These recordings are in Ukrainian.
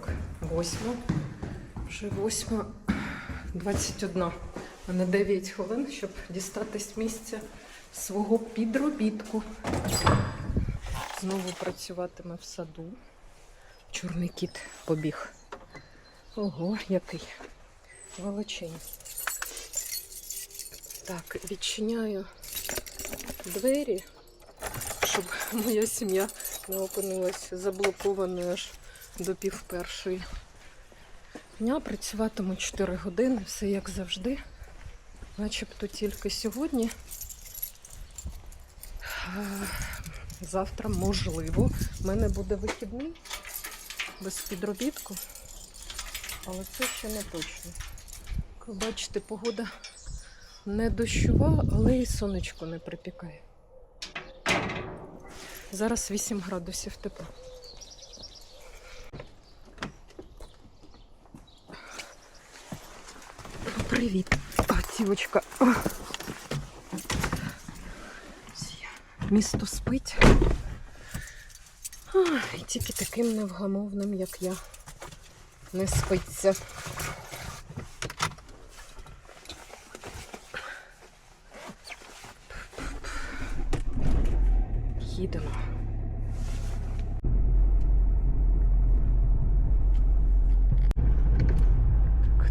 привіт! У нас субота ранок, 8. Вже 8, 21. У мене 9 хвилин, щоб дістатись місця свого підробітку. Знову працюватиме в саду. Чорний кіт побіг. Ого, який величезний. Так, відчиняю двері, щоб моя сім'я не опинилась заблокованою аж до пів першої. Дня працюватиму 4 години, все як завжди. Начебто тільки сьогодні. Е, Завтра, можливо, в мене буде вихідний без підробітку, але це ще не точно. Як бачите, погода не дощова, але і сонечко не припікає. Зараз 8 градусів тепла. О, Привіт, а, тівочка. О. Ось я. Місто спить. І тільки таким невгамовним, як я, не спиться.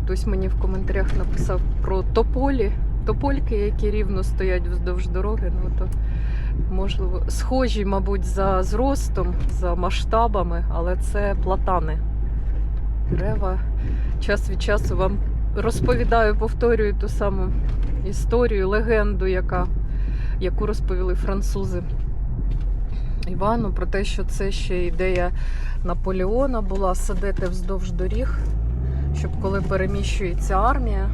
Хтось мені в коментарях написав про тополі. Топольки, які рівно стоять вздовж дороги. Ну то можливо, схожі, мабуть, за зростом, за масштабами, але це платани. Дерева. Час від часу вам розповідаю, повторюю ту саму історію, легенду, яка, яку розповіли французи. Івану про те, що це ще ідея Наполеона була садити вздовж доріг, щоб коли переміщується армія,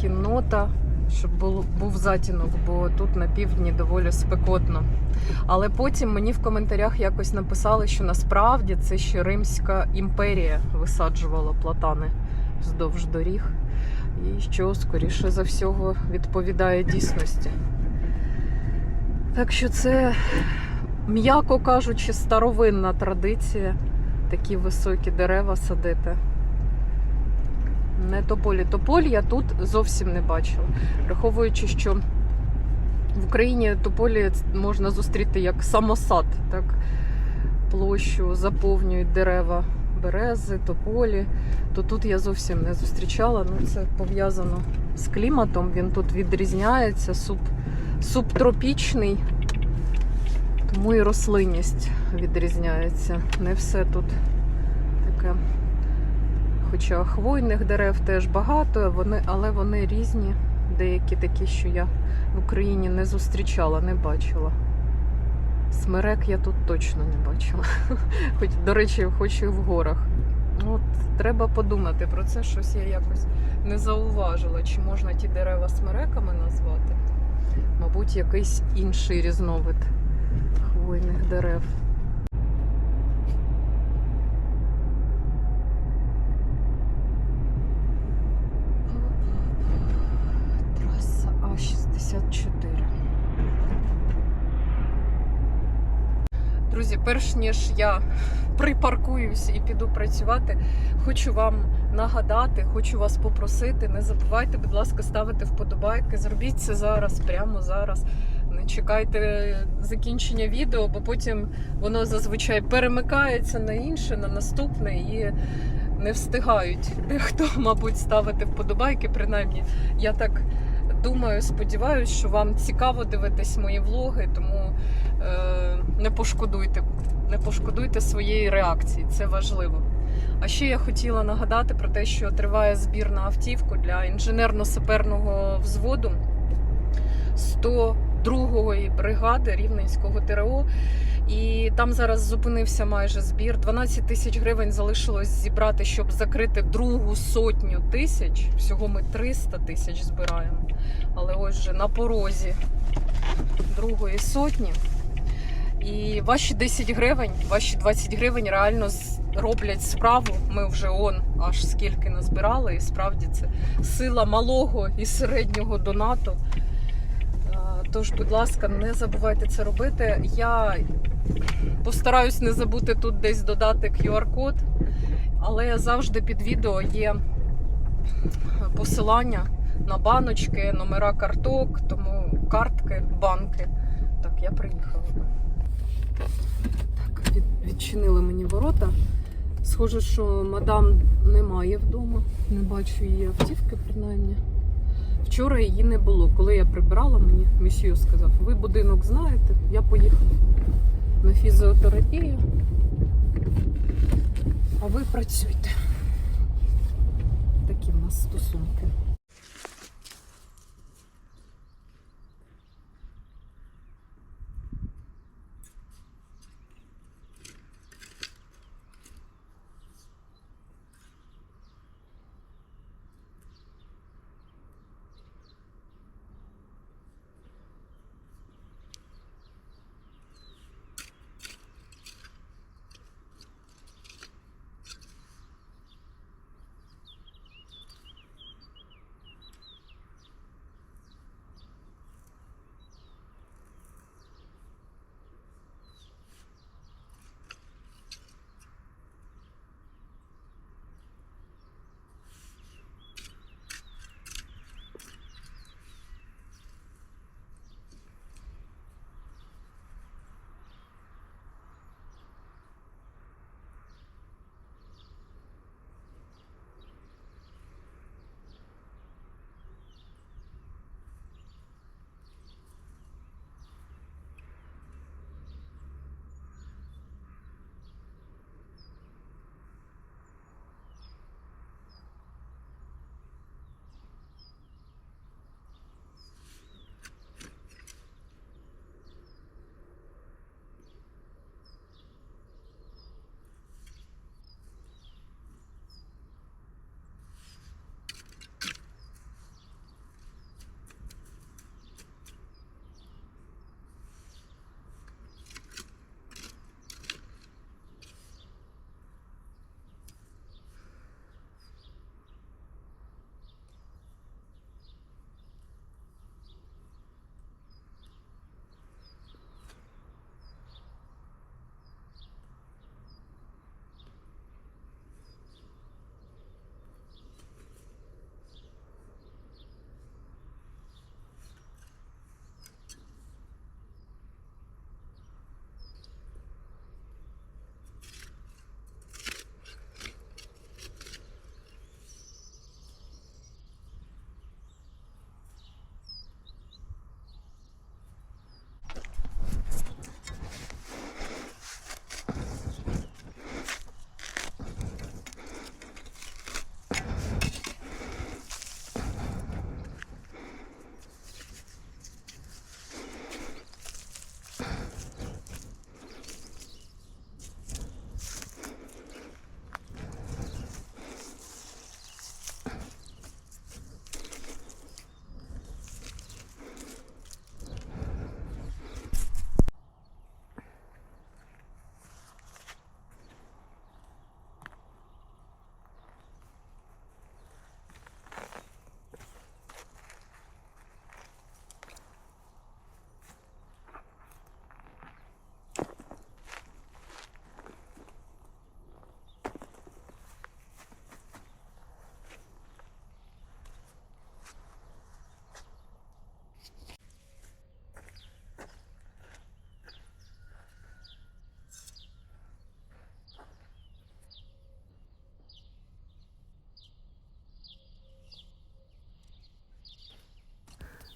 кіннота, щоб був, був затінок, бо тут на півдні доволі спекотно. Але потім мені в коментарях якось написали, що насправді це ще Римська імперія висаджувала платани вздовж доріг. І що, скоріше за всього, відповідає дійсності. Так що це м'яко кажучи, старовинна традиція такі високі дерева садити. Не тополі. Тополь я тут зовсім не бачила. Враховуючи, що в Україні тополі можна зустріти як самосад, так площу заповнюють дерева берези, тополі, то тут я зовсім не зустрічала. Ну, це пов'язано з кліматом. Він тут відрізняється, суб, субтропічний. Тому і рослинність відрізняється. Не все тут таке. Хоча хвойних дерев теж багато, вони, але вони різні. Деякі такі, що я в Україні не зустрічала, не бачила. Смерек я тут точно не бачила. Хоч, до речі, хоч і в горах. От треба подумати про це, щось я якось не зауважила, чи можна ті дерева смереками назвати. Мабуть, якийсь інший різновид хвойних дерев. Перш ніж я припаркуюсь і піду працювати, хочу вам нагадати, хочу вас попросити. Не забувайте, будь ласка, ставити вподобайки. Зробіть це зараз, прямо зараз. Не чекайте закінчення відео, бо потім воно зазвичай перемикається на інше, на наступне і не встигають дехто, мабуть, ставити вподобайки. Принаймні, я так думаю, сподіваюся, що вам цікаво дивитись мої влоги, тому е, не пошкодуйте, не пошкодуйте своєї реакції, це важливо. А ще я хотіла нагадати про те, що триває збір на автівку для інженерно-саперного взводу 102-ї бригади Рівненського ТРО. І там зараз зупинився майже збір. 12 тисяч гривень залишилось зібрати, щоб закрити другу сотню тисяч. Всього ми 300 тисяч збираємо. Але ось же на порозі другої сотні. І ваші 10 гривень, ваші 20 гривень реально роблять справу. Ми вже он аж скільки назбирали. І справді це сила малого і середнього донату. Тож, будь ласка, не забувайте це робити. Я постараюсь не забути тут десь додати QR-код, але завжди під відео є посилання на баночки, номера карток, тому картки, банки. Так, я приїхала. Так, від, відчинили мені ворота. Схоже, що мадам немає вдома. Не бачу її автівки, принаймні. Вчора її не було. Коли я прибирала, мені місію сказав, ви будинок знаєте, я поїхала на фізіотерапію. А ви працюйте. Такі в нас стосунки.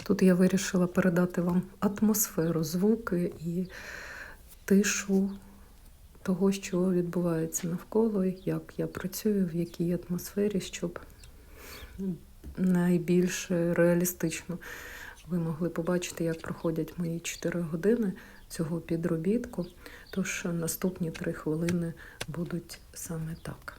Тут я вирішила передати вам атмосферу, звуки і тишу того, що відбувається навколо, як я працюю, в якій атмосфері, щоб найбільш реалістично ви могли побачити, як проходять мої 4 години цього підробітку. Тож наступні 3 хвилини будуть саме так.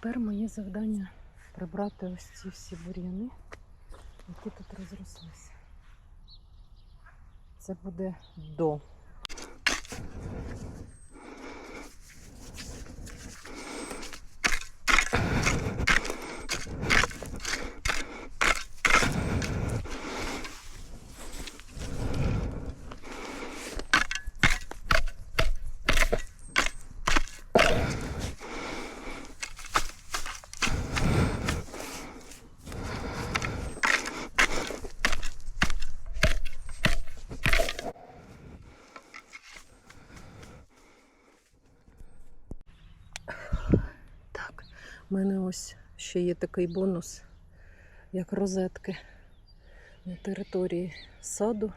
Тепер моє завдання прибрати ось ці всі бур'яни, які тут розрослися. Це буде до. Так, у мене ось ще є такий бонус, як розетки. На території саду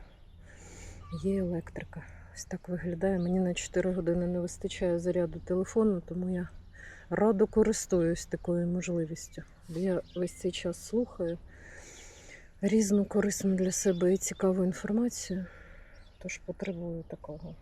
є електрика. Ось так виглядає. Мені на 4 години не вистачає заряду телефону, тому я радо користуюсь такою можливістю. Я весь цей час слухаю різну корисну для себе і цікаву інформацію, тож потребую такого.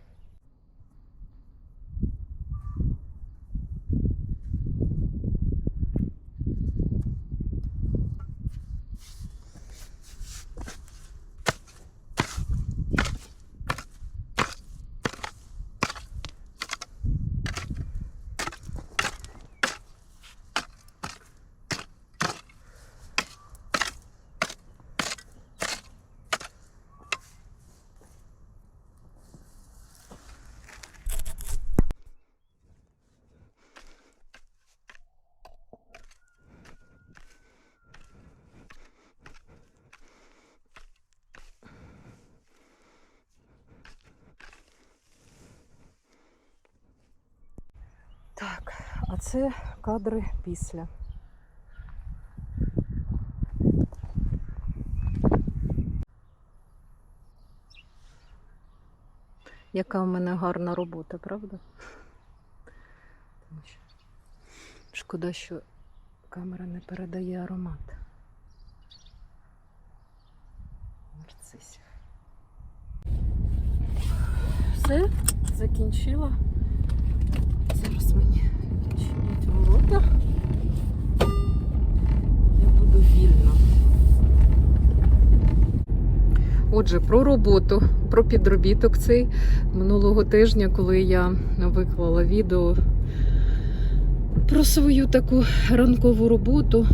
Так, а це кадри після. Яка в мене гарна робота, правда? Тому що Шкода, що камера не передає аромат. Нарцисів. Все, закінчила. Зараз мені відчинять. Я буду вільна. Отже, про роботу, про підробіток цей минулого тижня, коли я виклала відео про свою таку ранкову роботу.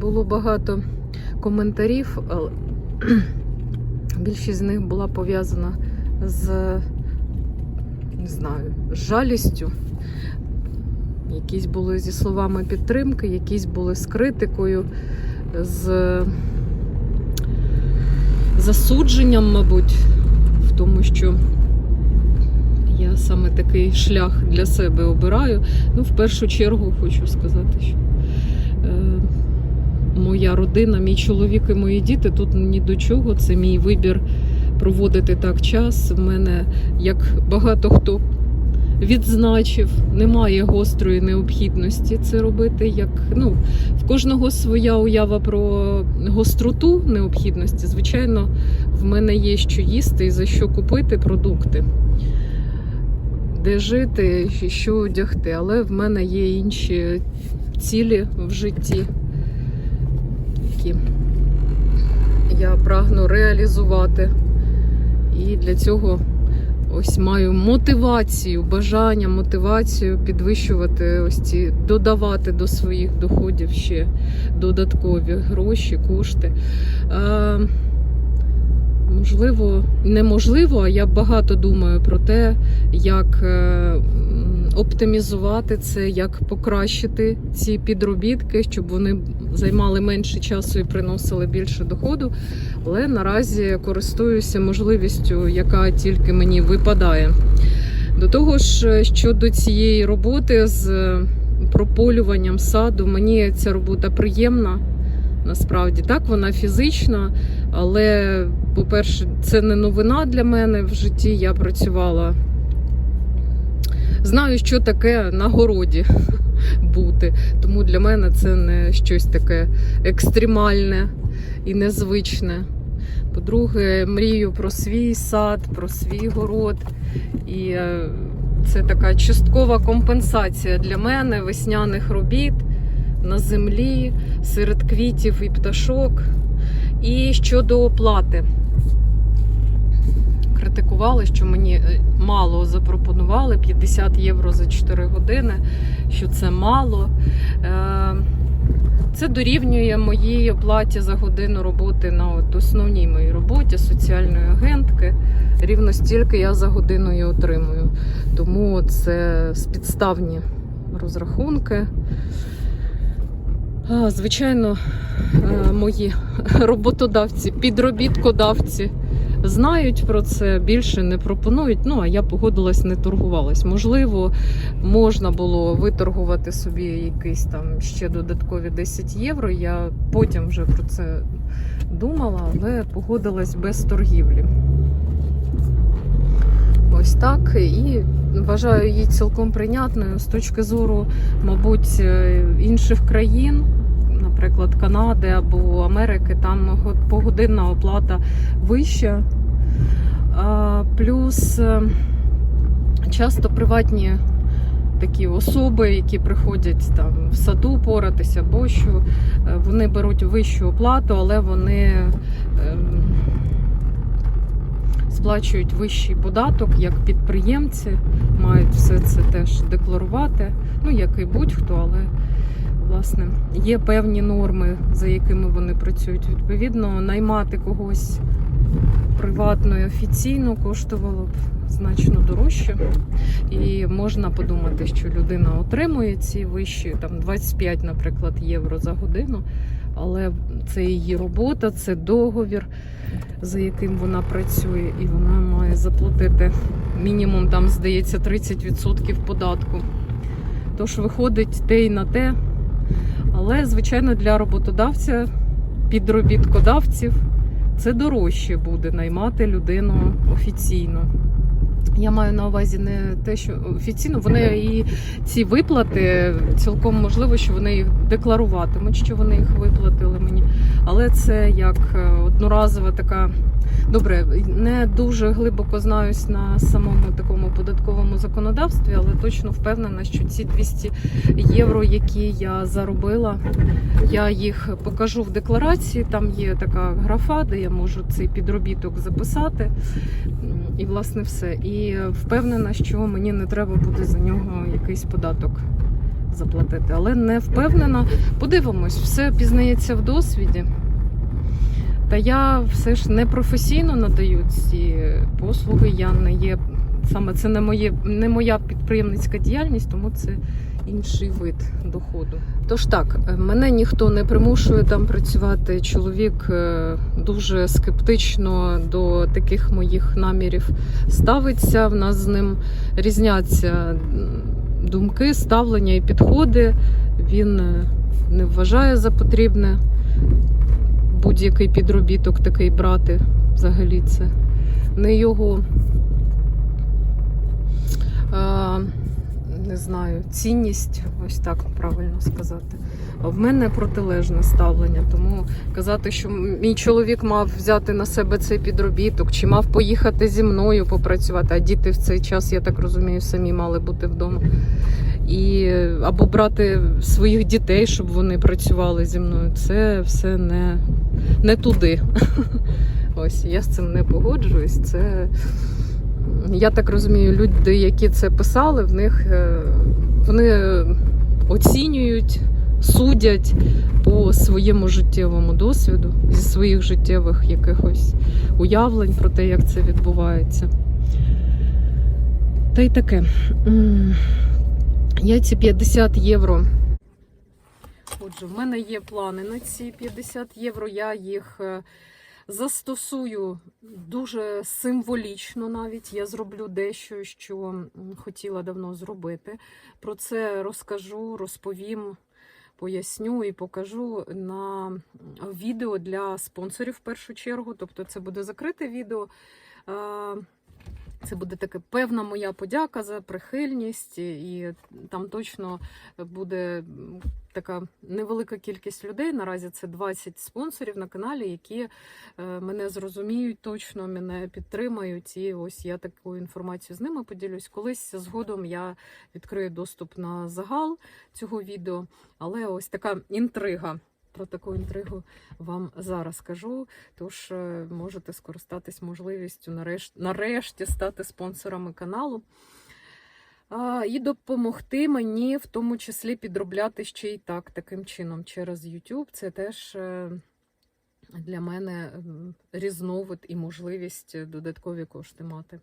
Було багато коментарів, але більшість з них була пов'язана з не знаю, з жалістю. Якісь були зі словами підтримки, якісь були з критикою, з засудженням, мабуть, в тому, що я саме такий шлях для себе обираю. Ну, в першу чергу хочу сказати, що е, моя родина, мій чоловік і мої діти тут ні до чого. Це мій вибір проводити так час. В мене, як багато хто відзначив, немає гострої необхідності це робити. Як ну, в кожного своя уява про гостроту необхідності. Звичайно, в мене є що їсти і за що купити продукти. Де жити, що одягти, але в мене є інші цілі в житті, які я прагну реалізувати. І для цього ось маю мотивацію, бажання, мотивацію підвищувати ось ці, додавати до своїх доходів ще додаткові гроші, кошти. Е, можливо, неможливо, а я багато думаю про те, як е, оптимізувати це, як покращити ці підробітки, щоб вони займали менше часу і приносили більше доходу. Але наразі користуюся можливістю, яка тільки мені випадає. До того ж, щодо цієї роботи з прополюванням саду, мені ця робота приємна. Насправді так, вона фізична, але, по-перше, це не новина для мене в житті. Я працювала. Знаю, що таке на городі бути. Тому для мене це не щось таке екстремальне і незвичне. По-друге, мрію про свій сад, про свій город. І е, Це така часткова компенсація для мене весняних робіт на землі, серед квітів і пташок. І щодо оплати. Критикували, що мені е, мало запропонували 50 євро за 4 години, що це мало. Е, Це дорівнює моїй оплаті за годину роботи на от основній моїй роботі соціальної агентки. Рівно стільки я за годину і отримую. Тому це спідставні розрахунки. Звичайно, е, мої роботодавці, підробіткодавці знають про це, більше не пропонують. Ну а я погодилась, не торгувалась. Можливо, можна було виторгувати собі якісь там ще додаткові 10 євро. Я потім вже про це думала, але погодилась без торгівлі. Ось так. І вважаю її цілком прийнятною з точки зору, мабуть, е, інших країн, наприклад, Канади або Америки, там погодинна оплата вища. Плюс е, часто приватні такі особи, які приходять там в саду поратися або е, вони беруть вищу оплату, але вони. ем, сплачують вищий податок як підприємці, мають все це теж декларувати. Ну, як і будь-хто, але власне є певні норми, за якими вони працюють. Відповідно, наймати когось приватно і офіційно коштувало б значно дорожче. І можна подумати, що людина отримує ці вищі там 25, наприклад, євро за годину. Але це її робота, це договір за яким вона працює, і вона має заплатити мінімум, там, здається, 30% податку. Тож виходить те й на те. Але, звичайно, для роботодавця, підробіткодавців, це дорожче буде наймати людину офіційно. Я маю на увазі не те, що офіційно вони і ці виплати цілком можливо, що вони їх декларуватимуть, що вони їх виплатили мені. Але це як е, одноразова така. Добре, не дуже глибоко знаюсь на самому такому податковому законодавстві, але точно впевнена, що ці 200 євро, які я заробила, я їх покажу в декларації. Там є така графа, де я можу цей підробіток записати. І власне все. І впевнена, що мені не треба буде за нього якийсь податок заплатити. Але не впевнена. Подивимось, все пізнається в досвіді. Та я все ж не професійно надаю ці послуги. Я не є саме це не моє не моя підприємницька діяльність, тому це інший вид доходу. Тож так, е, мене ніхто не примушує там працювати. Чоловік е, дуже скептично до таких моїх намірів ставиться. В нас з ним різняться думки, ставлення і підходи. Він е, не вважає за потрібне будь-який підробіток такий брати. Взагалі це не його. А, не знаю, цінність, ось так правильно сказати. В мене протилежне ставлення. Тому казати, що мій чоловік мав взяти на себе цей підробіток, чи мав поїхати зі мною попрацювати, а діти в цей час, я так розумію, самі мали бути вдома. І або брати своїх дітей, щоб вони працювали зі мною. Це все не, не туди. Ось я з цим не погоджуюсь. Це я так розумію, люди, які це писали, в них е, вони оцінюють, судять по своєму життєвому досвіду, зі своїх життєвих якихось уявлень про те, як це відбувається. Та й таке. Я ці 50 євро. Отже, в мене є плани на ці 50 євро. Я їх е, застосую дуже символічно навіть. Я зроблю дещо, що хотіла давно зробити. Про це розкажу, розповім, поясню і покажу на відео для спонсорів в першу чергу. Тобто це буде закрите відео. Це буде така певна моя подяка за прихильність, і там точно буде така невелика кількість людей. Наразі це 20 спонсорів на каналі, які е, мене зрозуміють точно, мене підтримають. І ось я таку інформацію з ними поділюсь. Колись згодом я відкрию доступ на загал цього відео, але ось така інтрига. Про таку інтригу вам зараз кажу. Тож е, можете скористатись можливістю нарешті, нарешті стати спонсорами каналу. І допомогти мені в тому числі підробляти ще й так, таким чином через YouTube. Це теж е, для мене різновид і можливість додаткові кошти мати.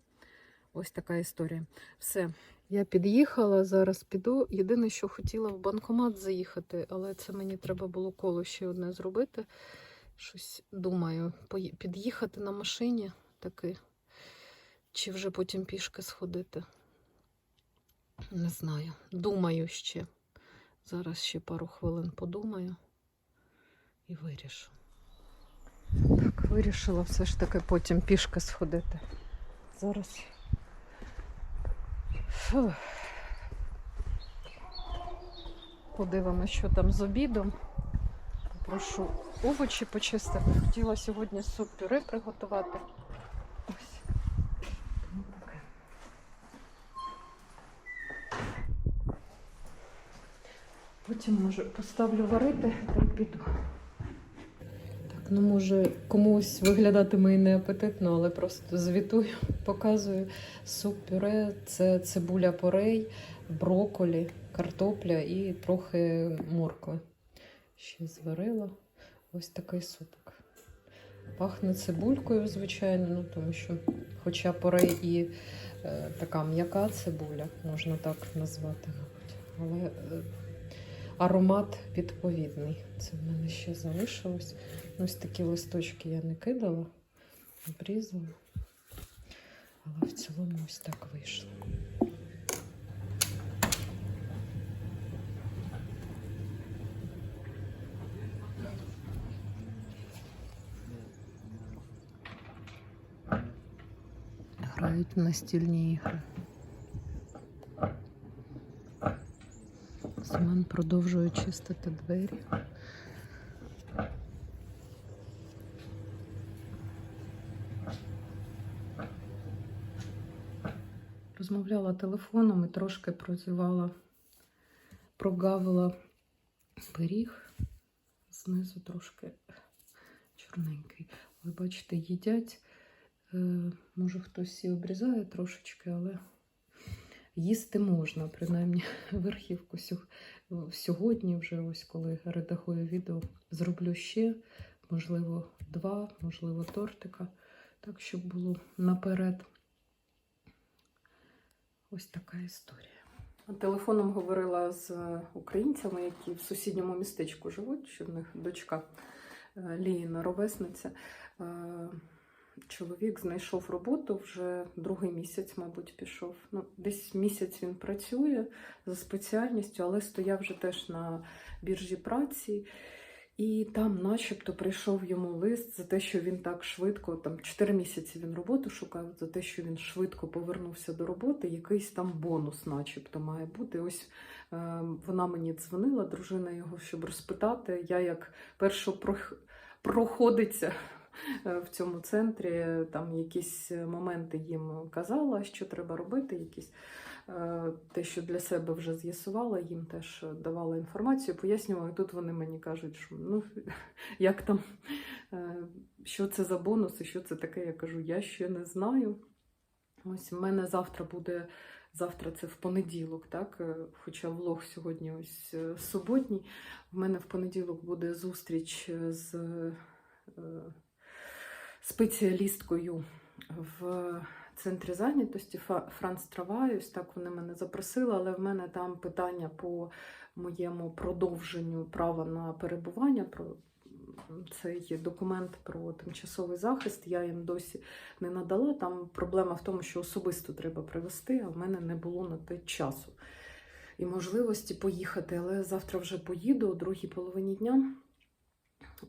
Ось така історія. Все. Я під'їхала, зараз піду. Єдине, що хотіла в банкомат заїхати, але це мені треба було коло ще одне зробити. Щось думаю, під'їхати на машині таки, чи вже потім пішки сходити. Не знаю. Думаю ще. Зараз ще пару хвилин подумаю і вирішу. Так, вирішила все ж таки потім пішки сходити. Зараз. Фух. Подивимося, що там з обідом. Попрошу овочі почистити. Хотіла сьогодні суп-пюре приготувати. Ось. Потім, може, поставлю варити та й піду. Так, ну може комусь виглядатиме і неапетитно, але просто звітую, показую. Суп-пюре це цибуля порей, броколі, картопля і трохи моркви. Ще зварила. Ось такий супик. Пахне цибулькою, звичайно, ну, тому що, хоча порей і е, така м'яка цибуля, можна так назвати. Але е, аромат відповідний. Це в мене ще залишилось. Ось такі листочки я не кидала, обрізала. Але в цілому ось так вийшло. Грають в настільні ігри. Семен продовжує чистити двері. Розмовляла телефоном і трошки прозівала, прогавила пиріг. Знизу трошки чорненький. Ви бачите, їдять. Е, Може, хтось і обрізає трошечки, але їсти можна, принаймні верхівку сьогодні, вже ось коли редагую відео, зроблю ще, можливо, два, можливо, тортика, так, щоб було наперед. Ось така історія. Телефоном говорила з українцями, які в сусідньому містечку живуть, що в них дочка е, Ліїна ровесниця. Е, Чоловік знайшов роботу вже другий місяць, мабуть, пішов. Ну, десь місяць він працює за спеціальністю, але стояв вже теж на біржі праці. І там, начебто, прийшов йому лист за те, що він так швидко, там 4 місяці він роботу шукав, за те, що він швидко повернувся до роботи, якийсь там бонус, начебто, має бути. Ось е, вона мені дзвонила, дружина його, щоб розпитати. Я як проходиться е, в цьому центрі, там якісь моменти їм казала, що треба робити, якісь те, що для себе вже з'ясувала, їм теж давала інформацію, пояснювала. І тут вони мені кажуть, що ну як там, е, що це за бонуси, що це таке. Я кажу, я ще не знаю. Ось в мене завтра буде. Завтра це в понеділок, так? е, Хоча влог сьогодні ось е, суботній. В мене в понеділок буде зустріч з е, спеціалісткою в центрі зайнятості Франц Травай. Ось так вони мене запросили, але в мене там питання по моєму продовженню права на перебування. Про цей документ про тимчасовий захист. Я їм досі не надала. Там проблема в тому, що особисто треба привезти, а в мене не було на те часу і можливості поїхати. Але завтра вже поїду о другій половині дня.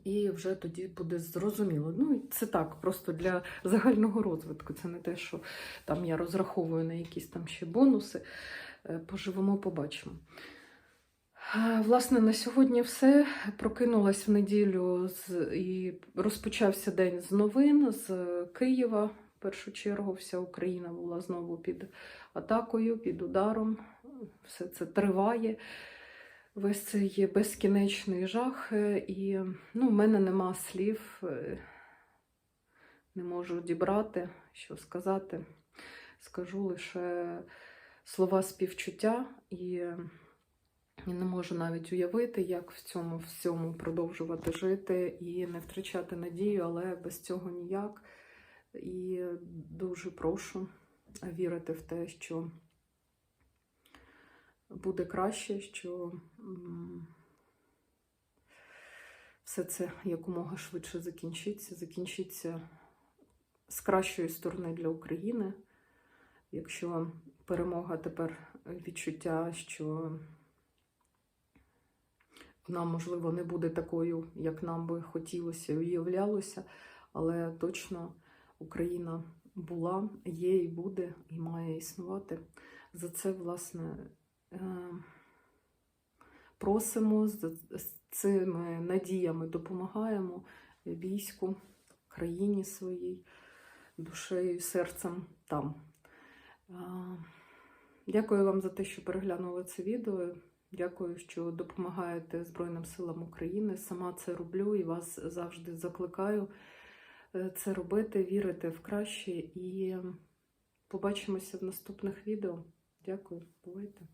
І вже тоді буде зрозуміло. Ну, це так, просто для загального розвитку. Це не те, що там я розраховую на якісь там ще бонуси. Е, Поживемо, побачимо. Власне, на сьогодні все. Прокинулась в неділю і розпочався день з новин з Києва. В першу чергу вся Україна була знову під атакою, під ударом. Все це триває. Весь цей безкінечний жах. е, І ну, в мене нема слів, е, не можу дібрати, що сказати. Скажу лише слова співчуття і і не можу навіть уявити, як в цьому всьому продовжувати жити і не втрачати надію, але без цього ніяк. І дуже прошу вірити в те, що буде краще, що все це якомога швидше закінчиться, закінчиться з кращої сторони для України. Якщо перемога тепер відчуття, що вона, можливо, не буде такою, як нам би хотілося і уявлялося, але точно Україна була, є і буде, і має існувати. За це, власне, е, просимо, з цими надіями допомагаємо війську, країні своїй, душею серцем там. Е, Дякую вам за те, що переглянули це відео. Дякую, що допомагаєте Збройним силам України. Сама це роблю і вас завжди закликаю е, це робити, вірити в краще. І побачимося в наступних відео. Дякую, бувайте.